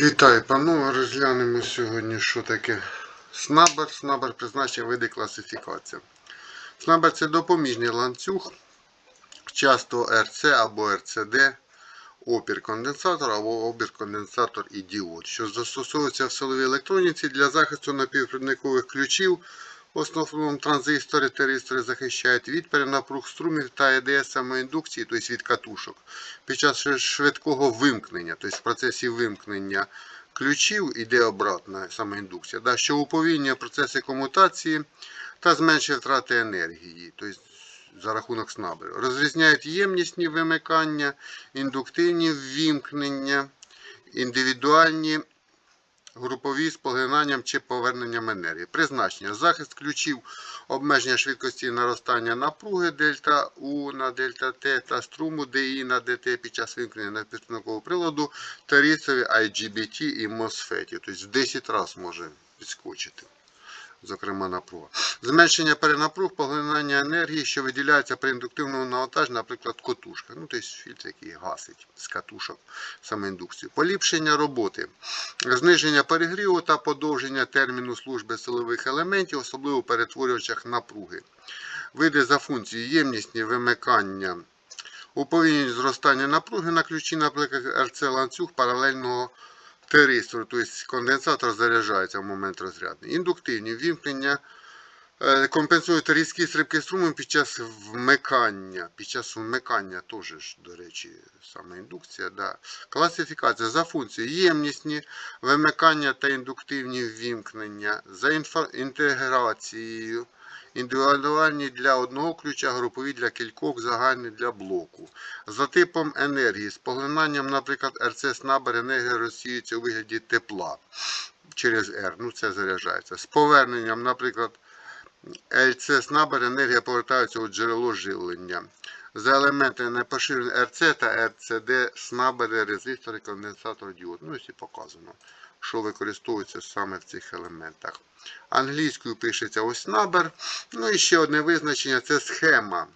Вітаю, панове. Розглянемо сьогодні, що таке снабер. Снабер призначення види класифікація. Снабер це допоміжний ланцюг, часто РЦ або РЦД, опір конденсатор або опір конденсатор і діод, що застосовується в силовій електроніці для захисту напівпровідникових ключів. В основному транзистори та резистори захищають від перенапруг струмів та ЕДС самоіндукції, тобто від катушок, під час швидкого вимкнення, тобто в процесі вимкнення ключів йде обратна самоіндукція, да, що уповільнює процеси комутації та зменшує втрати енергії, тобто за рахунок снабелю. Розрізняють ємнісні вимикання, індуктивні ввімкнення, індивідуальні групові з поглинанням чи поверненням енергії. Призначення. Захист ключів обмеження швидкості наростання напруги дельта У на дельта Т та струму ДІ на ДТ під час вимкнення напівпровідникового приладу та різцеві IGBT і MOSFET. Тобто в 10 разів може відскочити. Зокрема, напруга. Зменшення перенапруг, поглинання енергії, що виділяється при індуктивному навантаженні, наприклад, котушка. Ну, тобто фільтр, який гасить з катушок самоіндукцію. Поліпшення роботи, зниження перегріву та подовження терміну служби силових елементів, особливо у перетворювачах напруги. Види за функції ємнісні вимикання, уповільнення зростання напруги на ключі, наприклад, РЦ ланцюг паралельного тиристору, тобто конденсатор заряджається в момент розрядний. Індуктивні ввімкнення е, компенсують різкі стрибки струму під час вмикання. Під час вмикання теж, до речі, саме індукція. Да. Класифікація за функцією ємнісні вимикання та індуктивні ввімкнення, за інтеграцією. Індивідуальні для одного ключа, групові для кількох, загальні для блоку. За типом енергії, з поглинанням, наприклад, РЦ снабер енергія розсіюється у вигляді тепла через R, ну це заряджається. З поверненням, наприклад, ЛЦ снабер енергія повертається у джерело живлення. За елементи непоширені РЦ та РЦД снабери, резистори, конденсатор, діод. Ну, і показано, що використовується саме в цих елементах. Англійською пишеться ось набер. Ну і ще одне визначення це схема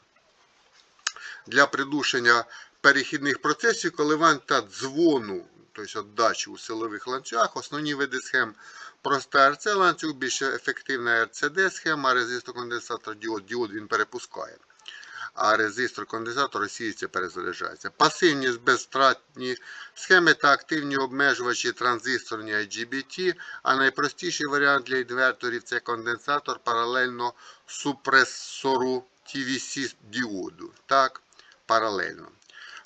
для придушення перехідних процесів, коливань та дзвону, тобто віддачі у силових ланцюгах. Основні види схем проста РЦ ланцюг, більш ефективна РЦД схема, резистор конденсатор діод, діод він перепускає. А резистор конденсатор розсіюється, перезаряджається. Пасивні безстратні схеми та активні обмежувачі транзисторні IGBT, а найпростіший варіант для інверторів це конденсатор паралельно супресору TVC діоду. Так, паралельно.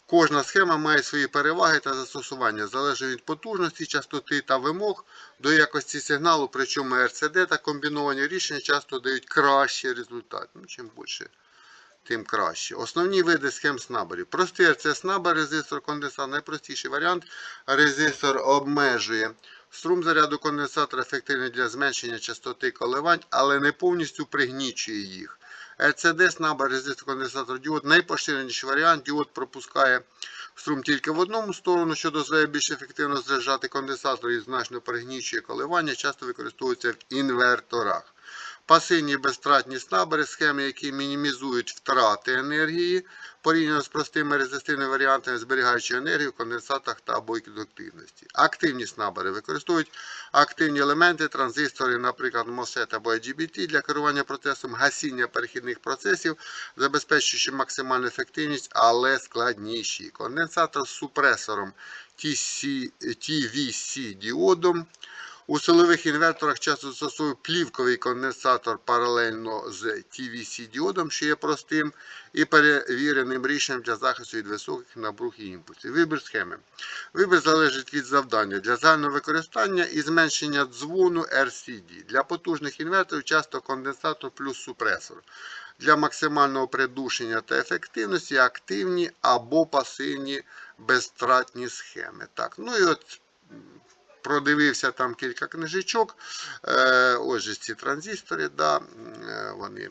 Кожна схема має свої переваги та застосування, залежно від потужності, частоти та вимог до якості сигналу, причому RCD та комбіновані рішення часто дають кращий результат. Ну, чим більше тим краще. Основні види схем снаберів. Простий RC снабер, резистор конденсатор. Найпростіший варіант. Резистор обмежує струм заряду конденсатора, ефективний для зменшення частоти коливань, але не повністю пригнічує їх. LCD снабер, резистор конденсатор діод найпоширеніший варіант. Діод пропускає струм тільки в одному сторону, що дозволяє більш ефективно заряджати конденсатор і значно пригнічує коливання, часто використовується в інверторах. Пасивні безстратні снабери, схеми, які мінімізують втрати енергії, порівняно з простими резистивними варіантами, зберігаючи енергію в конденсатах та або індуктивності. Активні снабери використовують активні елементи, транзистори, наприклад, MOSFET або IGBT для керування процесом гасіння перехідних процесів, забезпечуючи максимальну ефективність, але складніші. Конденсатор з супресором TC, TVC діодом. У силових інверторах часто застосовують плівковий конденсатор паралельно з TVC діодом, що є простим і перевіреним рішенням для захисту від високих напруг і імпульсів. Вибір схеми. Вибір залежить від завдання для загального використання і зменшення дзвону RCD. Для потужних інверторів часто конденсатор плюс супресор. Для максимального придушення та ефективності активні або пасивні безстратні схеми. Так, ну і от продивився там кілька книжечок. Е, ось ці транзистори, да, е, вони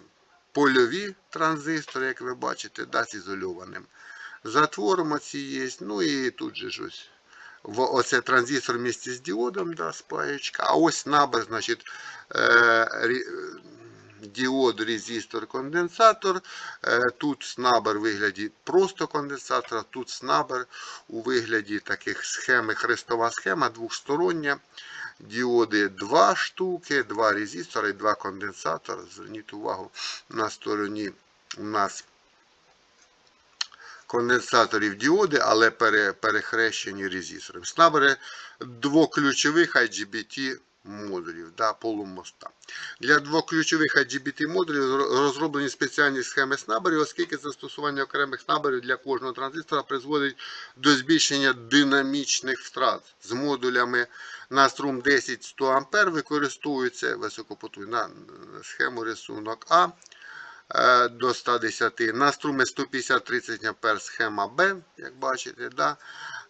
польові транзистори, як ви бачите, да, з ізольованим затвором оці є. Ну і тут же ж ось. В, оце транзистор вместе з діодом, да, спаєчка. А ось набір, значить, е, діод, резистор, конденсатор. Е, Тут снабер у вигляді просто конденсатора, тут снабер у вигляді таких схеми, хрестова схема двохстороння. Діоди два штуки, два резистори і два конденсатори. Зверніть увагу, на стороні у нас конденсаторів діоди, але перехрещені резисторами. Снабери двоключових IGBT модулів да, полумоста. Для двоключових IGBT модулів розроблені спеціальні схеми снаберів, оскільки застосування окремих снаберів для кожного транзистора призводить до збільшення динамічних втрат з модулями на струм 10-100 А використовується високопотужна схему рисунок А е, до 110. На струми 150-30 А схема Б, як бачите, да?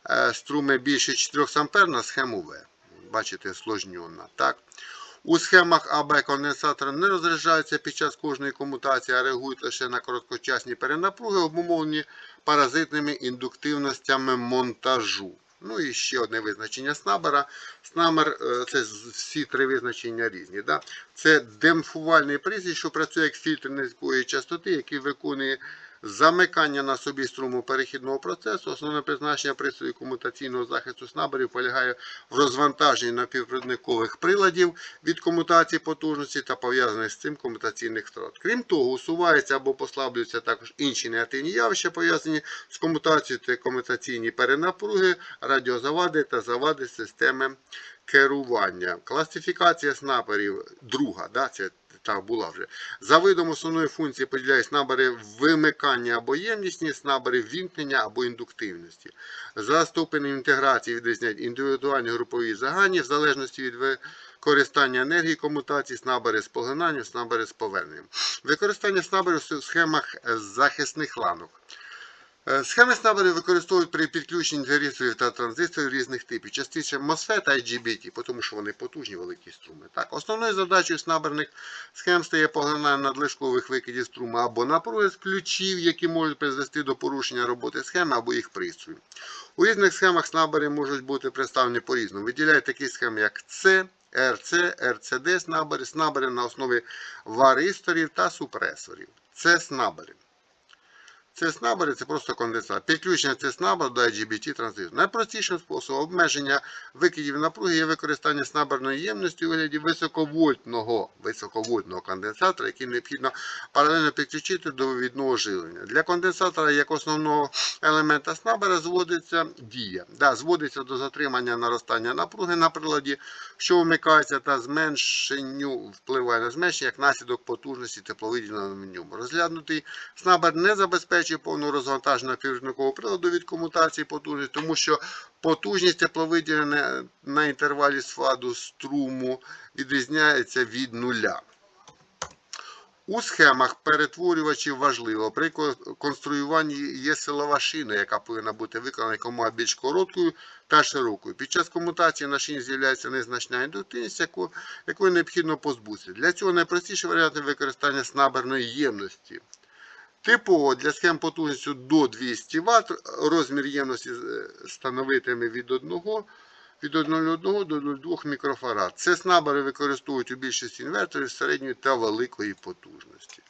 Е, струми більше 400 А на схему В. Бачите, сложньона. Так? У схемах АБ конденсатори не розряджаються під час кожної комутації, а реагують лише на короткочасні перенапруги, обумовлені паразитними індуктивностями монтажу. Ну і ще одне визначення снабера. Снабер е, це всі три визначення різні. Да? Це демпфувальний пристрій, що працює як фільтр низької частоти, який виконує замикання на собі струму перехідного процесу. Основне призначення пристрою комутаційного захисту снаберів полягає в розвантаженні напівпровідникових приладів від комутації потужності та пов'язаних з цим комутаційних втрат. Крім того, усуваються або послаблюються також інші негативні явища, пов'язані з комутацією та комутаційні перенапруги, радіозавади та завади системи керування. Класифікація снаберів друга, да, це так була вже. За видом основної функції поділяють набори вимикання або ємнісні, набори вімкнення або індуктивності. За ступенем інтеграції відрізняють індивідуальні групові загальні, в залежності від використання енергії комутації, снабери з поглинанням, снабери з поверненням. Використання снаберів в схемах захисних ланок. Е, Схеми снаберів використовують при підключенні транзисторів та транзисторів різних типів. Частіше MOSFET та IGBT, тому що вони потужні великі струми. Так, основною задачею снаберних схем стає поглинання надлишкових викидів струму або напруги з ключів, які можуть призвести до порушення роботи схеми або їх пристрою. У різних схемах снабери можуть бути представлені по-різному. Виділяють такі схеми, як C, RC, RCD снабери, снабери на основі варисторів та супресорів. Це снабери. Це снабери це просто конденсат. Підключення це снабер до IGBT транзистору. Найпростішим способом обмеження викидів напруги є використання снаберної ємності у вигляді високовольтного, високовольтного конденсатора, який необхідно паралельно підключити до вивідного живлення. Для конденсатора як основного елемента снабера зводиться дія. Да, зводиться до затримання наростання напруги на приладі, що вмикається та зменшенню впливає на зменшення як наслідок потужності тепловиділення на ньому. Розглянутий снабер не забезпечує повного розвантаження піврівникового приладу від комутації потужності, тому що потужність тепловиділення на інтервалі сфаду струму відрізняється від нуля. У схемах перетворювачів важливо при конструюванні є силова шина, яка повинна бути виконана якомога більш короткою та широкою. Під час комутації на шині з'являється незначна індуктивність, яку, якої необхідно позбутися. Для цього найпростіший варіант використання снаберної ємності. Типово для схем потужністю до 200 Вт розмір ємності е, становитиме від 1 від 1,1 до 0,2 мікрофарад. Це снабери використовують у більшості інверторів середньої та великої потужності.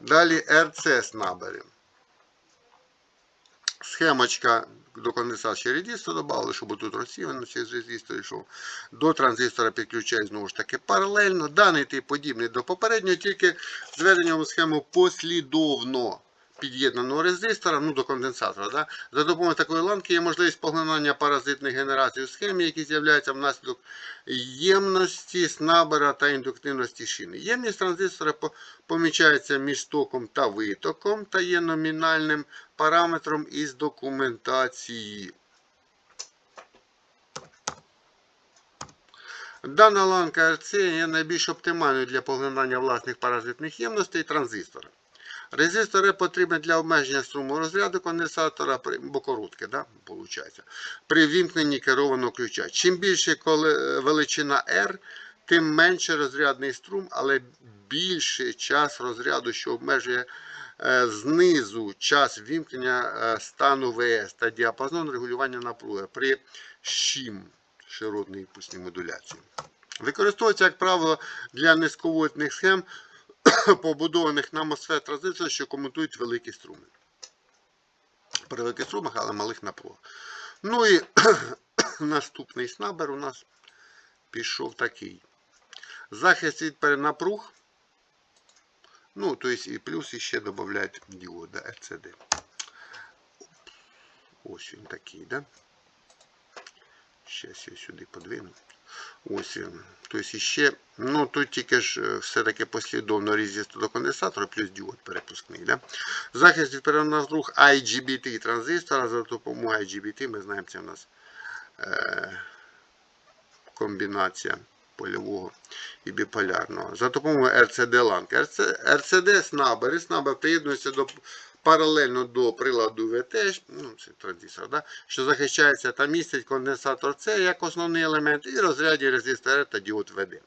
Далі RC снабери. Схемочка до конденсат ще резистор додали, щоб тут розсіяно через резистор йшов. До транзистора підключають знову ж таки паралельно. Даний тип подібний до попереднього, тільки зведенням у схему послідовно під'єднаного резистора, ну до конденсатора. Да? За допомогою такої ланки є можливість поглинання паразитних генерацій у схемі, які з'являються внаслідок ємності, снабера та індуктивності шини. Ємність транзистора помічається між током та витоком та є номінальним параметром із документації. Дана ланка RC є найбільш оптимальною для поглинання власних паразитних ємностей транзистора. Резистори потрібні для обмеження струму розряду конденсатора, при- бо коротке, да, при вімкненні керованого ключа. Чим більше величина R, тим менше розрядний струм, але більше час розряду, що обмежує е, знизу час вімкнення е, стану ВС та діапазон регулювання напруги при ЩІМ широтної імпульсній модуляції. Використовується, як правило, для низьковольтних схем побудованих на MOSFET транзисторах, що комутують великі струми. При великих струмах, але малих напругах. Ну і наступний снабер у нас пішов такий. Захист від перенапруг. Ну, то есть і плюс ще додають діода RCD. Ось він такий, да? Щас я сюди подвину. Ось він. Тобто ще, ну тут тільки ж е, все-таки послідовно резистор до конденсатора плюс діод перепускний. Да? Захист від перенапруг IGBT транзистора за допомогою IGBT, ми знаємо, це у нас е, комбінація польового і біполярного. За допомогою РЦД ланки. РЦД снабер і снабер приєднується до паралельно до приладу ВТ, ну, це транзистор, да, що захищається та містить конденсатор С як основний елемент і розряді резистора та діод ВД.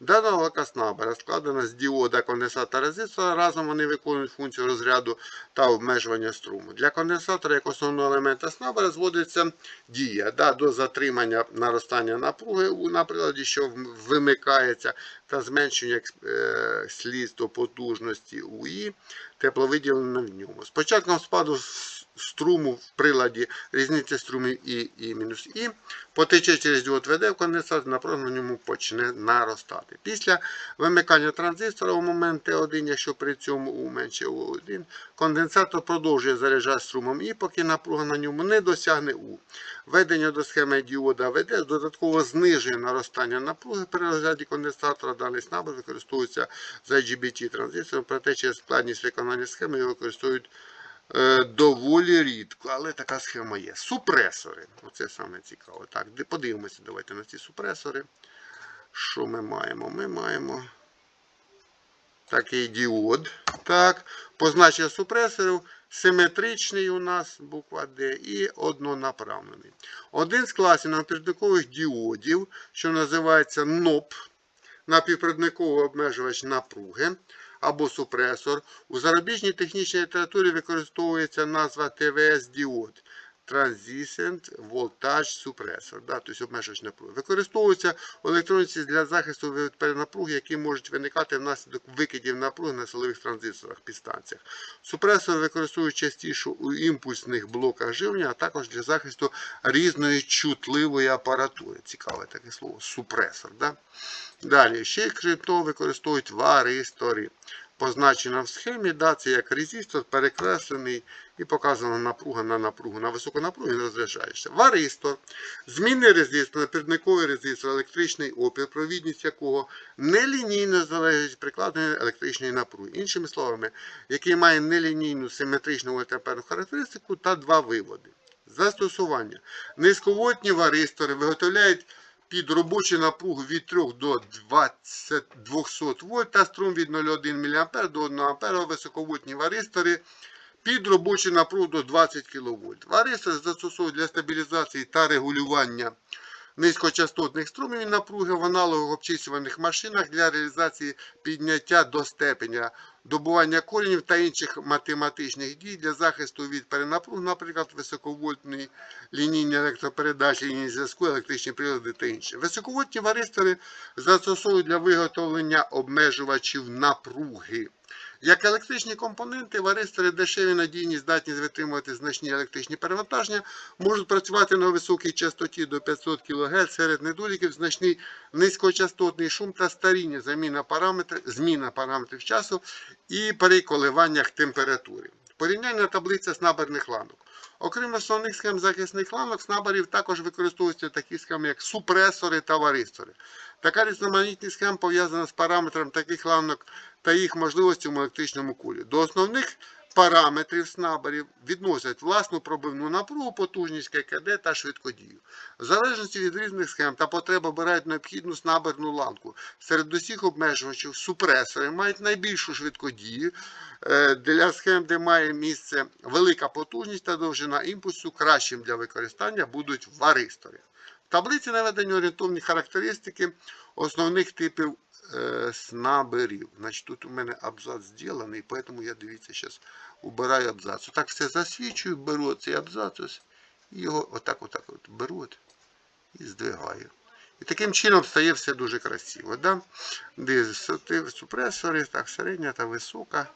Дана лака снабера складена з діода конденсатора резистора. Разом вони виконують функцію розряду та обмежування струму. Для конденсатора як основного елемента снабера зводиться дія да, до затримання наростання напруги на приладі, що вимикається, та зменшення слід слідства потужності УІ тепловиділення в ньому. З початком спаду струму в приладі різниця струмів І і мінус І потече через діод ВД в конденсатор, напруга на ньому почне наростати. Після вимикання транзистора у момент Т1, якщо при цьому У менше У1, конденсатор продовжує заряджати струмом І, поки напруга на ньому не досягне У. Введення до схеми діода ВД додатково знижує наростання напруги при розгляді конденсатора. Даний снабер використовується за IGBT транзистором, проте через складність виконання схеми його використовують доволі рідко, але така схема є. Супресори. Оце саме цікаво. Так, подивимося, давайте на ці супресори. Що ми маємо? Ми маємо такий діод. Так, позначення супресорів. Симетричний у нас буква D і однонаправлений. Один з класів напівпровідникових діодів, що називається НОП, напівпровідниковий обмежувач напруги або супресор. У зарубіжній технічній літературі використовується назва ТВС-діод. Transient Voltage Suppressor, да, тобто обмежувач напруги. Використовується в електроніці для захисту від перенапруги, які можуть виникати внаслідок викидів напруги на силових транзисторах підстанціях. Супресор використовують частіше у імпульсних блоках живлення, а також для захисту різної чутливої апаратури. Цікаве таке слово супресор. Да? Далі, ще крім того, використовують варистори позначена в схемі, да, це як резистор перекреслений і показана напруга на напругу. На високу напругу він розряджається. Варистор, змінний резистор, напірниковий резистор, електричний опір, провідність якого нелінійно залежить від прикладеної електричної напруги. Іншими словами, який має нелінійну симетричну ультраперну характеристику та два виводи. Застосування. Низьковольтні варистори виготовляють під робочу напругу від 3 до 20, 200 вольт та струм від 0,1 мА до 1 А високовольтні варистори під робочу напругу до 20 кВт. Варистори застосовують для стабілізації та регулювання низькочастотних струмів напруги в аналогових обчислюваних машинах для реалізації підняття до степеня добування коренів та інших математичних дій для захисту від перенапруг, наприклад, високовольтної лінійні електропередачі, лінійні зв'язку, електричні прилади та інше. Високовольтні варистори застосовують для виготовлення обмежувачів напруги. Як електричні компоненти, варистори дешеві надійні, здатні витримувати значні електричні перевантаження, можуть працювати на високій частоті до 500 кГц серед недоліків, значний низькочастотний шум та старіння, заміна параметр, зміна параметрів часу і при коливаннях температури. Порівняння таблиця снаберних ланок. Окрім основних схем захисних ланок, снаберів також використовуються такі схеми, як супресори та варистори. Така різноманітність схем пов'язана з параметром таких ланок та їх можливостями в електричному кулі. До основних параметрів снаберів відносять власну пробивну напругу, потужність ККД та швидкодію. В залежності від різних схем та потреб обирають необхідну снаберну ланку. Серед усіх обмежувачів супресори мають найбільшу швидкодію. Е, для схем, де має місце велика потужність та довжина імпульсу, кращим для використання будуть варистори. В таблиці наведені орієнтовні характеристики основних типів снаберів. Значить, Тут у мене абзац зроблений, тому я дивіться, зараз убираю абзац. Так все засвічую, беру цей абзац ось, і його отак отак от беру от, і здвигаю. І таким чином стає все дуже красиво. Да? Де супресори, так, середня та висока.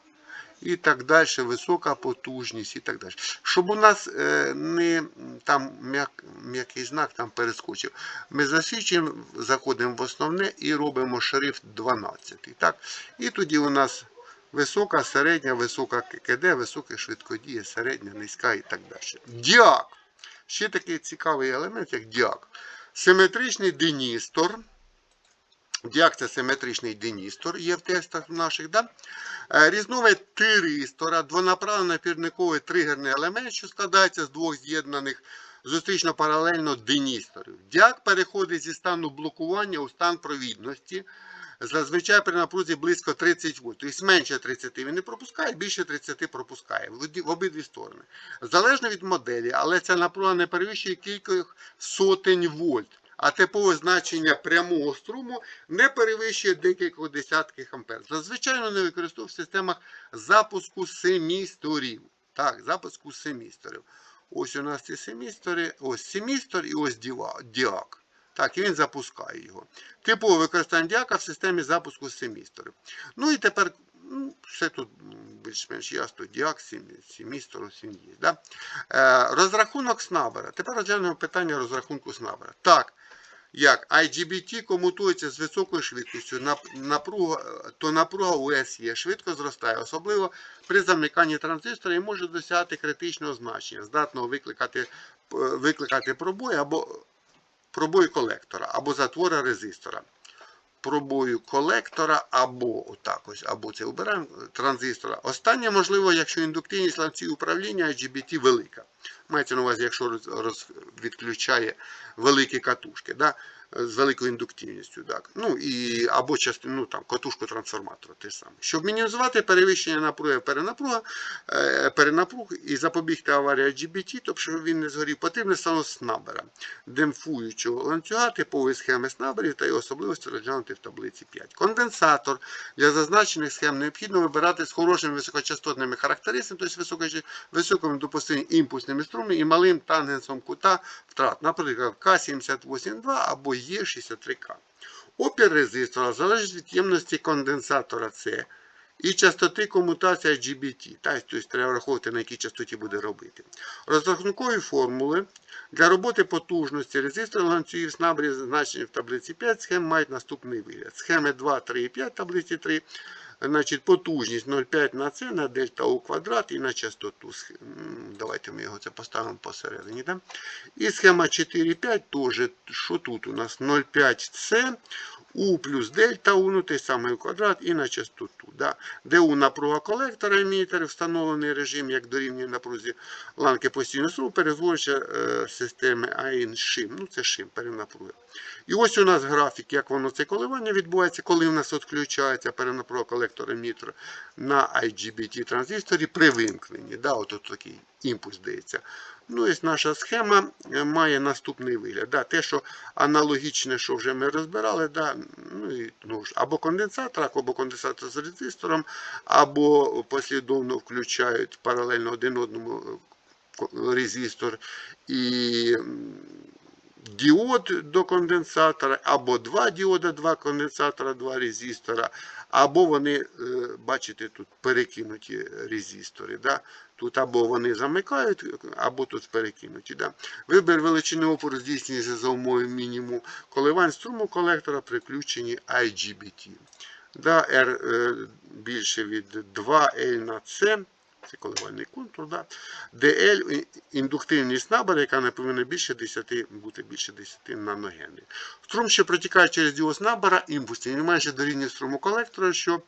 І так далі, висока потужність і так далі. Щоб у нас е, не там м'як- м'який знак там перескочив. Ми засвідчуємо, заходимо в основне і робимо шрифт 12. Так? І тоді у нас висока, середня, висока ККД, висока швидкодія, середня, низька і так далі. Діак. Ще такий цікавий елемент, як діак. Симетричний деністор. Діак це симетричний деністор, є в текстах наших. Да? Е, Різновид тиристора, двонаправлений пірниковий тригерний елемент, що складається з двох з'єднаних зустрічно паралельно деністорів. Діак переходить зі стану блокування у стан провідності. Зазвичай при напрузі близько 30 вольт. Тобто менше 30 він не пропускає, більше 30 пропускає в обидві сторони. Залежно від моделі, але ця напруга не перевищує кількох сотень вольт. А типове значення прямого струму не перевищує декількох десятків ампер. Зазвичай вони використовують в системах запуску семісторів. Так, запуску семісторів. Ось у нас ці семістори, ось семістор і ось діак. Так, і він запускає його. Типове використання діака в системі запуску семісторів. Ну і тепер ну, все тут більш-менш ясно, діак, ось є. Да? Е, розрахунок снабера. Тепер розглянемо питання розрахунку снабера. Так, як IGBT комутується з високою швидкістю, нап- напруга, то напруга УСЄ швидко зростає, особливо при замиканні транзистора і може досягати критичного значення, здатного викликати, е, викликати пробої або пробої колектора, або затвора резистора. Пробою колектора або отак ось, або це обираємо транзистора. Останнє можливо, якщо індуктивність ланців управління GBT велика. Мається на увазі, якщо роз, роз, відключає великі катушки, да, з великою індуктивністю. Так. Ну, і, або ну, там, катушку трансформатора. Те саме. Щоб мінімізувати перевищення напруги перенапруга, е, перенапруг і запобігти аварії IGBT, тобто щоб він не згорів, потрібне стало снабера, демпфуючого ланцюга, типової схеми снаберів та його особливості розглянути в таблиці 5. Конденсатор для зазначених схем необхідно вибирати з хорошими високочастотними характеристиками, тобто високими допустимими імпульсними струмами і малим тангенсом кута втрат, наприклад, К78,2 або Е63К. Опір резистора залежить від ємності конденсатора С і частоти комутації GBT. Тобто треба враховувати, на якій частоті буде робити. Розрахункові формули для роботи потужності резистора ланцюгів снабрів, значення в таблиці 5 схем, мають наступний вигляд. Схеми 2, 3 і 5 таблиці 3. Значить, потужність 0,5 на С на дельта У квадрат і на частоту. Давайте ми його це поставимо посередині. Да? І схема 4,5 теж, що тут у нас 0,5 У плюс дельта У, ну той самий квадрат і на частоту. Да? Де У напруга колектора емітер, встановлений режим, як дорівнює напрузі ланки постійного струму, перезводяча е, системи АІН шим. Ну це шим, перенапруга. І ось у нас графік, як воно це коливання відбувається, коли у нас відключається перенапруга колектора емітера на IGBT транзисторі при вимкненні. Да? От такий імпульс дається. Ну, ось наша схема е, має наступний вигляд. Да, те, що аналогічне, що вже ми розбирали, да, ну, і, ну, або конденсатор, або конденсатор з резистором, або послідовно включають паралельно один одному е, резистор і діод до конденсатора, або два діода, два конденсатора, два резистора, або вони, е, бачите, тут перекинуті резистори. Да? Тут або вони замикають, або тут перекинуті. Да? Вибір величини опору здійснюється за умови мінімуму коливань струму колектора при включенні IGBT. Да, R е, більше від 2L на C. Це коливальний контур, да. DL індуктивність набору, яка не повинна більше 10, бути більше 10 наногенів. Струм, що протікає через діоз набора, імпульсів, не майже дорівнює струму колектора, що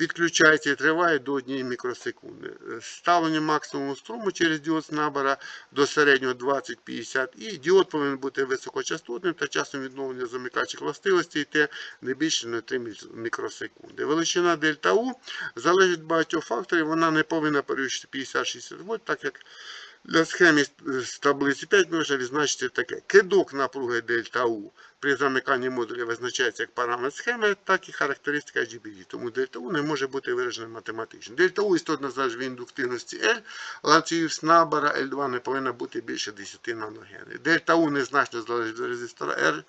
відключається і триває до 1 мікросекунди. Ставлення максимуму струму через діод з набора до середнього 20-50 і діод повинен бути високочастотним та часом відновлення замикачих властивостей йде не більше на 3 мікросекунди. Величина дельта У залежить від багатьох факторів, вона не повинна перевищити 50-60 вольт, так як для схеми з- таблиці 5 можна відзначити таке. Кидок напруги дельта У при замиканні модуля визначається як параметр схеми, так і характеристика GBD. Тому дельта У не може бути виражена математично. Дельта У істотно залежить від індуктивності L, ланцюгів Снабара L2 не повинна бути більше 10 наногенів. Дельта У незначно залежить від резистора R.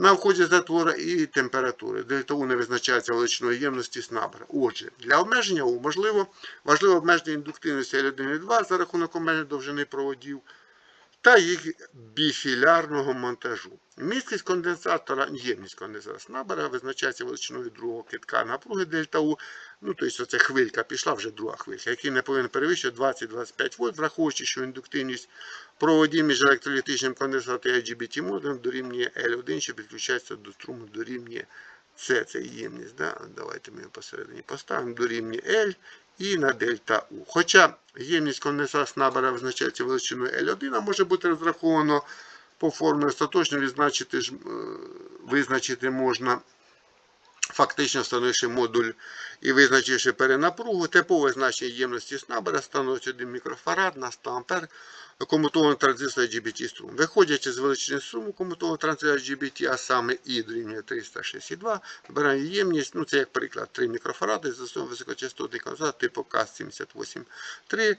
на вході затвора і температури. ДЛТУ не визначається величиною ємності снабера. Отже, для обмеження У можливо, важливо обмеження індуктивності L1 і 2 за рахунок обмеження довжини проводів та їх біфілярного монтажу. Місткість конденсатора, ємність конденсатора снабера визначається величиною другого китка напруги дельта У. Ну, тобто це хвилька пішла, вже друга хвилька, який не повинен перевищувати 20-25 вольт, враховуючи, що індуктивність проводів між електролітичним конденсатором і IGBT модулем дорівнює L1, що підключається до струму дорівнює С, це ємність. Да? Давайте ми його посередині поставимо, дорівнює L і на дельта У. Хоча ємність конденсатора снабера визначається величиною L1, а може бути розраховано по формі остаточно відзначити, е, визначити можна фактично встановивши модуль і визначивши перенапругу, типове значення ємності снабера становить 1 мікрофарад на 100 ампер комутованого транзистора GBT струм. Виходячи з величини струму комутованого транзистора GBT, а саме І дорівнює 362, вибираємо ємність, ну це як приклад, 3 мікрофаради з основою високочастотний конденсатор типу КАЗ-78-3,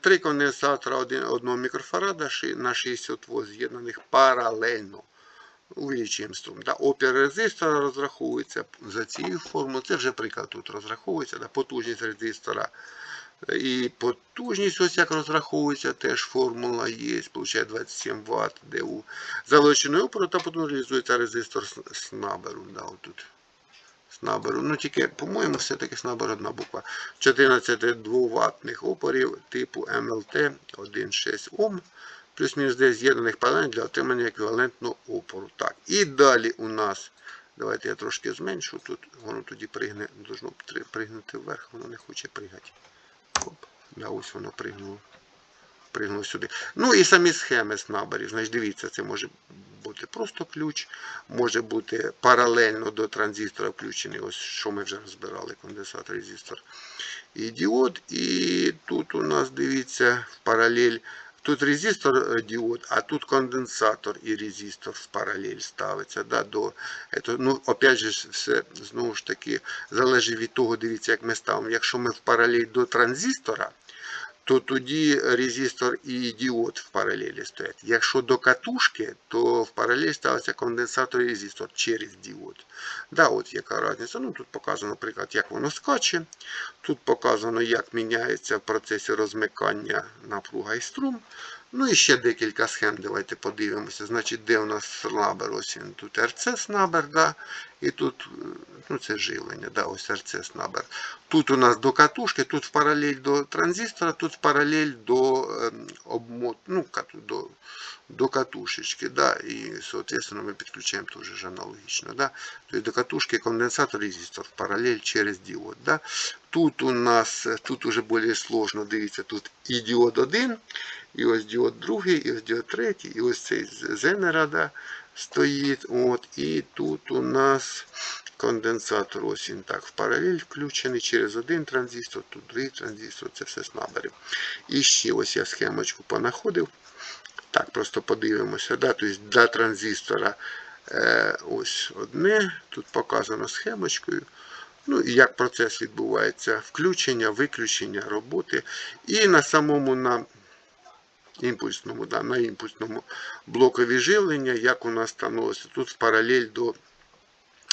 3 конденсатора 1 мікрофарада на 60 Вт з'єднаних паралельно увеличуємо струм. Да, опір резистора розраховується за цією формулою. Це вже приклад тут розраховується. Да, потужність резистора. І потужність, ось як розраховується, теж формула є, получає 27 Вт ДУ. За величиною опору та потім реалізується резистор снаберу. Да, отут. Снаберу. Ну тільки, по-моєму, все-таки снабер одна буква. 14 2-ваттних опорів типу МЛТ 1,6 Ом плюс-мінус 10 з'єднаних паралель для отримання еквівалентного опору. Так, і далі у нас, давайте я трошки зменшу, тут воно тоді пригне, должно пригнути вверх, воно не хоче пригати. Оп, я ось воно пригнуло. Пригнув сюди. Ну і самі схеми снаберів. Значить, дивіться, це може бути просто ключ, може бути паралельно до транзистора включений, ось що ми вже розбирали, конденсатор, резистор і діод. І тут у нас, дивіться, в паралель Тут резистор е, діод, а тут конденсатор і резистор в паралель ставиться. Да, до, это, ну, опять же, все знову ж таки залежить від того, дивіться, як ми ставимо. Якщо ми в паралель до транзистора, то тоді резистор і діод в паралелі стоять. Якщо до катушки, то в паралель ставиться конденсатор і резистор через діод. Да, от яка різниця. Ну, тут показано, наприклад, як воно скаче. Тут показано, як міняється в процесі розмикання напруга і струм. Ну і ще декілька схем. Давайте подивимося. Значить, де у нас снабер? Ось він тут РЦ снабер, да? І тут е, ну, це живлення, да, ось РЦ снабер. Тут у нас до катушки, тут в паралель до транзистора, тут в паралель до ем, обмот, ну, до, до катушечки. Да, і, соответственно, ми підключаємо теж аналогічно. Да? Тобто до катушки конденсатор резистор в паралель через діод. Да? Тут у нас, тут уже більш сложно, дивіться, тут і діод 1, і ось діод другий, і ось діод третій, і ось цей Зенера, да, стоїть. От, і тут у нас конденсатор, ось так в паралель включений через один транзистор, тут другий транзистор, це все снабери. І ще ось я схемочку понаходив. Так, просто подивимося. Да? Тобто для транзистора е, ось одне, тут показано схемочкою. Ну і як процес відбувається, включення, виключення роботи. І на самому на імпульсному, да, на імпульсному блокові живлення, як у нас становиться тут паралель до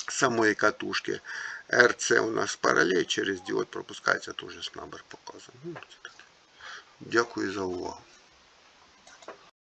самої катушки. РЦ у нас паралель через діод пропускається, теж снабер показано. Ну. Дякую за увагу.